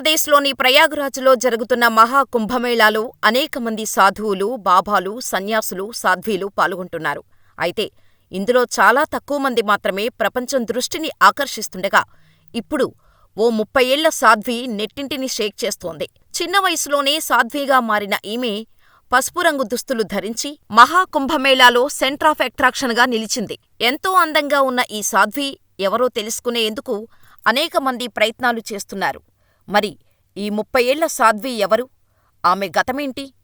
ఉత్తరప్రదేశ్లోని ప్రయాగ్రాజ్లో జరుగుతున్న మహాకుంభమేళాలో అనేక మంది సాధువులు, బాబాలు, సన్యాసులు, సాధ్వీలు పాల్గొంటున్నారు. అయితే ఇందులో చాలా తక్కువ మంది మాత్రమే ప్రపంచం దృష్టిని ఆకర్షిస్తుండగా, ఇప్పుడు ఓ ముప్పై ఏళ్ళ సాధ్వి నెట్టింటిని షేక్ చేస్తోంది. చిన్న వయసులోనే సాధ్వీగా మారిన ఈమె పసుపు రంగు దుస్తులు ధరించి మహాకుంభమేళాలో సెంటర్ ఆఫ్ అట్రాక్షన్గా నిలిచింది. ఎంతో అందంగా ఉన్న ఈ సాధ్వి ఎవరో తెలుసుకునేందుకు అనేక మంది ప్రయత్నాలు చేస్తున్నారు. మరి ఈ ముప్పై ఏళ్ళ సాధ్వి ఎవరు? ఆమె గతమేంటి?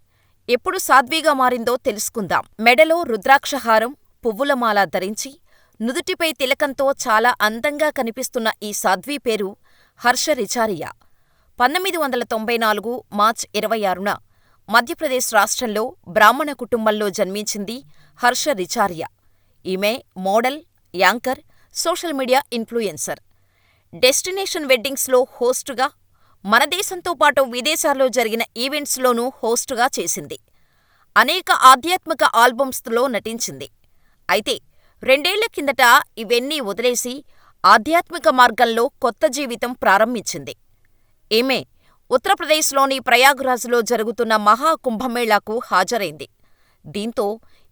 ఎప్పుడు సాధ్విగా మారిందో తెలుసుకుందాం. మెడలో రుద్రాక్షహారం, పువ్వులమాల ధరించి, నుదుటిపై తిలకంతో చాలా అందంగా కనిపిస్తున్న ఈ సాధ్వి పేరు హర్ష రిచారియా. పంతొమ్మిది వందల తొంభై నాలుగు మార్చ్ ఇరవై ఆరున మధ్యప్రదేశ్ రాష్ట్రంలో బ్రాహ్మణ కుటుంబంలో జన్మించింది హర్ష రిచారియా. ఈమె model, anchor, social media influencer. Destination వెడ్డింగ్స్లో హోస్టుగా, మన దేశంతో పాటు విదేశాల్లో జరిగిన ఈవెంట్స్లోనూ హోస్టుగా చేసింది. అనేక ఆధ్యాత్మిక ఆల్బమ్స్లో నటించింది. అయితే రెండేళ్ళ కిందట ఇవన్నీ వదిలేసి ఆధ్యాత్మిక మార్గంలో కొత్త జీవితం ప్రారంభించింది. ఈమె ఉత్తరప్రదేశ్లోని ప్రయాగ్రాజ్లో జరుగుతున్న మహా కుంభమేళాకు హాజరైంది. దీంతో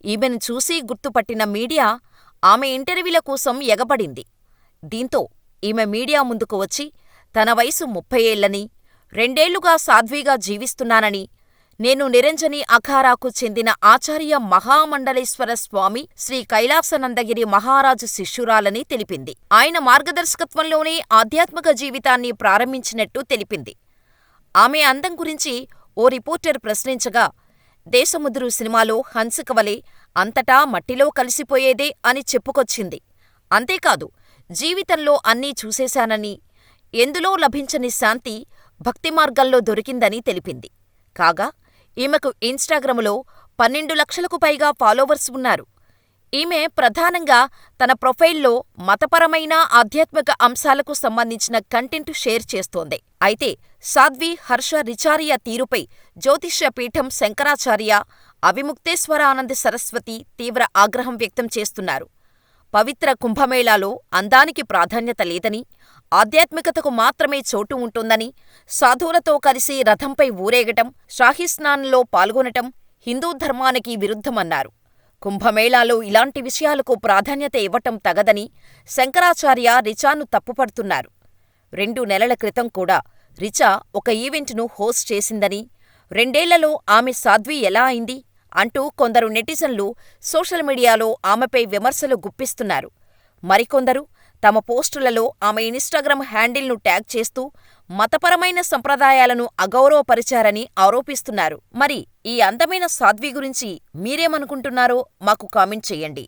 ఈమెను చూసి గుర్తుపట్టిన మీడియా ఆమె ఇంటర్వ్యూల కోసం ఎగబడింది. దీంతో ఈమె మీడియా ముందుకు వచ్చి తన వయసు ముప్పై ఏళ్ళని, రెండేళ్ళుగా సాధ్విగా జీవిస్తున్నానని, నేను నిరంజని అఖారాకు చెందిన ఆచార్య మహామండలేశ్వర స్వామి శ్రీ కైలాసనందగిరి మహారాజు శిష్యురాలని తెలిపింది. ఆయన మార్గదర్శకత్వంలోనే ఆధ్యాత్మిక జీవితాన్ని ప్రారంభించినట్టు తెలిపింది. ఆమె అందం గురించి ఓ రిపోర్టర్ ప్రశ్నించగా, దేశముద్రు సినిమాలో హన్సిక అంతటా మట్టిలో కలిసిపోయేదే అని చెప్పుకొచ్చింది. అంతేకాదు జీవితంలో అన్నీ చూసేశానని, ఎందులో లభించని శాంతి భక్తిమార్గంలో దొరికిందని తెలిపింది. కాగా ఈమెకు ఇన్స్టాగ్రాములో పన్నెండు లక్షలకు పైగా ఫాలోవర్స్ ఉన్నారు. ఈమె ప్రధానంగా తన ప్రొఫైల్లో మతపరమైన, ఆధ్యాత్మిక అంశాలకు సంబంధించిన కంటెంట్ షేర్ చేస్తోంది. అయితే సాధ్వి హర్ష రిచారియా తీరుపై జ్యోతిష్య పీఠం శంకరాచార్య, అవిముక్తేశ్వరానంద సరస్వతి తీవ్ర ఆగ్రహం వ్యక్తం చేస్తున్నారు. పవిత్ర కుంభమేళాలో అందానికి ప్రాధాన్యత లేదని, ఆధ్యాత్మికతకు మాత్రమే చోటు ఉంటుందని, సాధువులతో కలిసి రథంపై ఊరేగటం, షాహీస్నాన్లో పాల్గొనటం హిందూ ధర్మానికి విరుద్ధమన్నారు. కుంభమేళాలో ఇలాంటి విషయాలకు ప్రాధాన్యత ఇవ్వటం తగదని శంకరాచార్య రిచాను తప్పుపడుతున్నారు. రెండు నెలల క్రితం కూడా రిచా ఒక ఈవెంట్ను హోస్ట్ చేసిందని, రెండేళ్ళలో ఆమె సాధ్వి ఎలా అయింది? అంటూ కొందరు నెటిజన్లు సోషల్ మీడియాలో ఆమెపై విమర్శలు గుప్పిస్తున్నారు. మరికొందరు తమ పోస్టులలో ఆమె ఇన్స్టాగ్రామ్ హ్యాండిల్ను ట్యాగ్ చేస్తూ మతపరమైన సంప్రదాయాలను అగౌరవపరిచారని ఆరోపిస్తున్నారు. మరి ఈ అందమైన సాధ్వి గురించి మీరేమనుకుంటున్నారో మాకు కామెంట్ చెయ్యండి.